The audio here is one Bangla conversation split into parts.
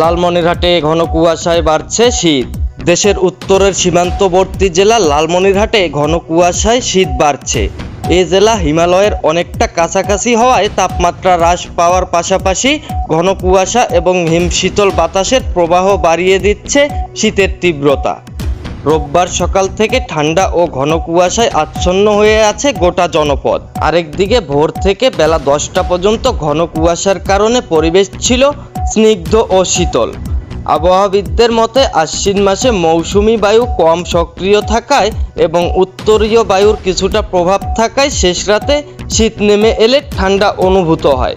লালমনিরহাটে ঘন কুয়াশায় বাড়ছে শীত। দেশের উত্তরের সীমান্তবর্তী জেলা লালমনিরহাটে ঘন কুয়াশায় শীত বাড়ছে। এ জেলা হিমালয়ের অনেকটা কাছাকাছি হওয়ায় তাপমাত্রা হ্রাস পাওয়ার পাশাপাশি ঘন কুয়াশা এবং হিমশীতল বাতাসের প্রবাহ বাড়িয়ে দিচ্ছে শীতের তীব্রতা। রোববার সকাল থেকে ঠান্ডা ও ঘন কুয়াশায় আচ্ছন্ন হয়ে আছে গোটা জনপদ। আরেকদিকে ভোর থেকে বেলা দশটা পর্যন্ত ঘন কুয়াশার কারণে পরিবেশ ছিল স্নিগ্ধ ও শীতল। আবহাওয়াবিদদের মতে, আশ্বিন মাসে মৌসুমি বায়ু কম সক্রিয় থাকায় এবং উত্তরীয় বায়ুর কিছুটা প্রভাব থাকায় শেষ রাতে শীত নেমে এলে ঠান্ডা অনুভূত হয়।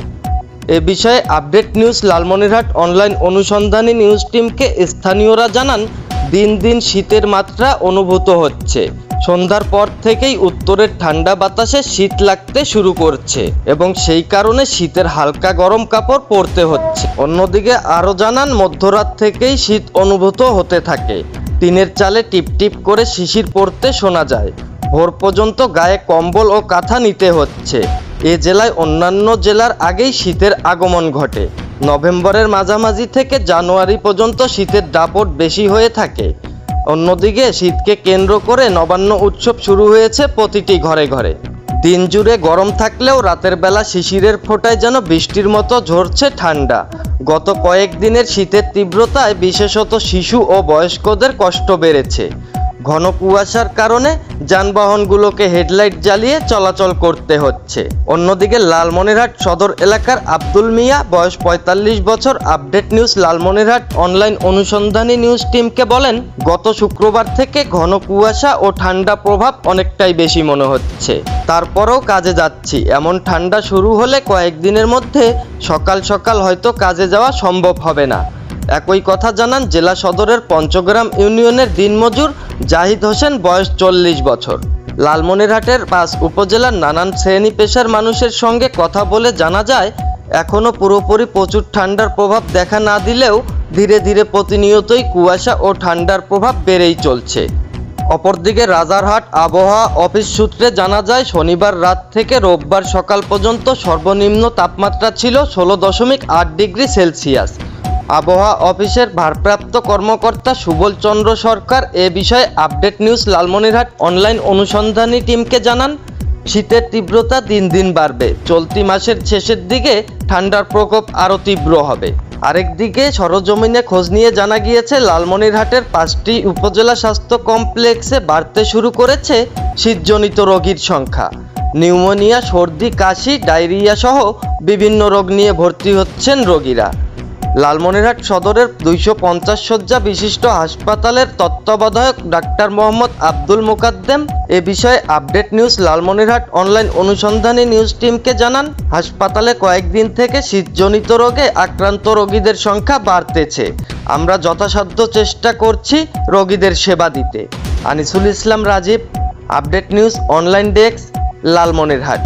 এ বিষয়ে আপডেট নিউজ লালমনিরহাট অনলাইন অনুসন্ধানী নিউজ টিমকে স্থানীয়রা জানান দিন দিন শীতের মাত্রা অনুভূত হচ্ছে। সন্ধ্যার পর থেকেই উত্তরের ঠান্ডা বাতাসে শীত লাগতে শুরু করছে এবং সেই কারণে শীতের হালকা গরম কাপড় পরতে হচ্ছে। অন্যদিকে আরও জানান, মধ্যরাত থেকেই শীত অনুভূত হতে থাকে। টিনের চালে টিপটিপ করে শিশির পড়তে শোনা যায়। ভোর পর্যন্ত গায়ে কম্বল ও কাঁথা নিতে হচ্ছে। এ জেলায় অন্যান্য জেলার আগেই শীতের আগমন ঘটে। নভেম্বরের মাঝামাঝি থেকে জানুয়ারি পর্যন্ত শীতের দাপট বেশি হয়ে থাকে। অন্যদিকে শীতকে কেন্দ্র করে নবান্ন উৎসব শুরু হয়েছে প্রতিটি ঘরে ঘরে। দিন জুড়ে গরম থাকলেও রাতের বেলা শিশিরের ফোঁটায় যেন বৃষ্টির মতো ঝরছে ঠান্ডা। গত কয়েকদিনের শীতের তীব্রতায় বিশেষত শিশু ও বয়স্কদের কষ্ট বেড়েছে। ঘন কুয়াশার কারণে যানবাহনগুলোকে হেডলাইট জ্বালিয়ে চলাচল করতে হচ্ছে। অন্যদিকে লালমনিরহাট সদর এলাকার আব্দুল মিয়া, বয়স পঁয়তাল্লিশ বছর, আপডেট নিউজ লালমনিরহাট অনলাইন অনুসন্ধানী নিউজ টিমকে বলেন, গত শুক্রবার থেকে ঘন কুয়াশা ও ঠান্ডা প্রভাব অনেকটাই বেশি মনে হচ্ছে। তারপরেও কাজে যাচ্ছি। এমন ঠান্ডা শুরু হলে কয়েকদিনের মধ্যে সকাল সকাল হয়তো কাজে যাওয়া সম্ভব হবে না। একই কথা জানান জেলা সদরের পঞ্চগ্রাম ইউনিয়নের দিনমজুর জাহিদ হোসেন, বয়স চল্লিশ বছর। লালমনিরহাটের পাঁচ উপজেলার নানান শ্রেণি পেশার মানুষের সঙ্গে কথা বলে জানা যায় এখনও পুরোপুরি প্রচুর ঠান্ডার প্রভাব দেখা না দিলেও ধীরে ধীরে প্রতিনিয়তই কুয়াশা ও ঠান্ডার প্রভাব বেড়েই চলছে। অপরদিকে রাজারহাট আবহাওয়া অফিস সূত্রে জানা যায়, শনিবার রাত থেকে রোববার সকাল পর্যন্ত সর্বনিম্ন তাপমাত্রা ছিল ষোলো দশমিক আট ডিগ্রি সেলসিয়াস। আবহাওয়া অফিসের ভারপ্রাপ্ত কর্মকর্তা সুবল চন্দ্র সরকার এ বিষয়ে আপডেট নিউজ লালমনিরহাট অনলাইন অনুসন্ধানী টিমকে জানান, শীতের তীব্রতা দিন দিন বাড়বে। চলতি মাসের শেষের দিকে ঠান্ডার প্রকোপ আরও তীব্র হবে। আরেকদিকে সরজমিনে খোঁজ নিয়ে জানা গিয়েছে, লালমনিরহাটের পাঁচটি উপজেলা স্বাস্থ্য কমপ্লেক্সে বাড়তে শুরু করেছে শীতজনিত রোগীর সংখ্যা। নিউমোনিয়া, সর্দি, কাশি, ডায়রিয়া সহ বিভিন্ন রোগ নিয়ে ভর্তি হচ্ছেন রোগীরা। লালমনিরহাট সদরের দুইশো পঞ্চাশ শয্যা বিশিষ্ট হাসপাতালের তত্ত্বাবধায়ক ডাক্তার মোহাম্মদ আব্দুল মোকাদ্দেম এ বিষয়ে আপডেট নিউজ লালমনিরহাট অনলাইন অনুসন্ধানী নিউজ টিমকে জানান, হাসপাতালে কয়েকদিন থেকে শীতজনিত রোগে আক্রান্ত রোগীদের সংখ্যা বাড়তেছে। আমরা যথাসাধ্য চেষ্টা করছি রোগীদের সেবা দিতে। Anisul Islam Rajib, update news online desk, Lalmonirhat.